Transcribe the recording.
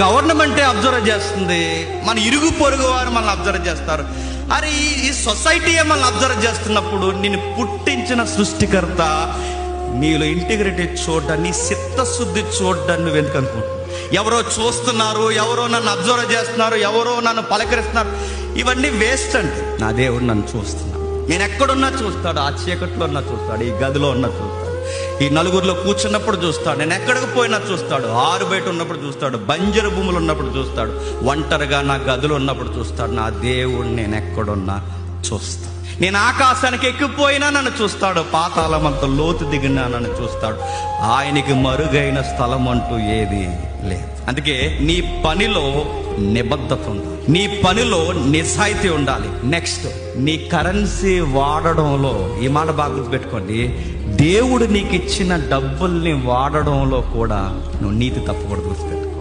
గవర్నమెంటే అబ్జర్వ్ చేస్తుంది. మన ఇరుగు పొరుగు వారు మనల్ని అబ్జర్వ్ చేస్తారు. అరే ఈ ఈ సొసైటీయే మనల్ని అబ్జర్వ్ చేస్తున్నప్పుడు నేను పుట్టించిన సృష్టికర్త నీలో ఇంటిగ్రిటీ చూడ్డాన్ని చిత్తశుద్ధి చూడ్డాన్ని నువ్వు ఎందుకు అనుకుంటున్నావు ఎవరో చూస్తున్నారు ఎవరో నన్ను అబ్జర్వ్ చేస్తున్నారు ఎవరో నన్ను పలకరిస్తున్నారు. ఇవన్నీ వేస్ట్ అండి. నా దేవుడు నన్ను చూస్తున్నాడు. నేను ఎక్కడున్నా చూస్తాడు ఆ చీకట్లో ఉన్నా చూస్తాడు ఈ గదిలో ఉన్నా చూస్తాడు. ఈ నలుగురిలో కూర్చున్నప్పుడు చూస్తాడు. నేను ఎక్కడికి పోయినా చూస్తాడు. ఆరు బయట ఉన్నప్పుడు చూస్తాడు. బంజర భూములు ఉన్నప్పుడు చూస్తాడు. ఒంటరిగా నా గదులు ఉన్నప్పుడు చూస్తాడు. నా దేవుడు నేను ఎక్కడున్నా? చూస్తా. నేను ఆకాశానికి ఎక్కిపోయినా నన్ను చూస్తాడు. పాతాళం అంత లోతు దిగినా నన్ను చూస్తాడు. ఆయనకి మరుగైన స్థలం అంటూ ఏది లేదు. అందుకే నీ పనిలో నిబద్ధత ఉండాలి. నీ పనిలో నిజాయితీ ఉండాలి. నెక్స్ట్ నీ కరెన్సీ వాడడంలో ఈ మాట బాగా గుర్తుపెట్టుకోండి. దేవుడు నీకు ఇచ్చిన డబ్బుల్ని వాడడంలో కూడా నువ్వు నీతి తప్పకూడదు గుర్తుపెట్టు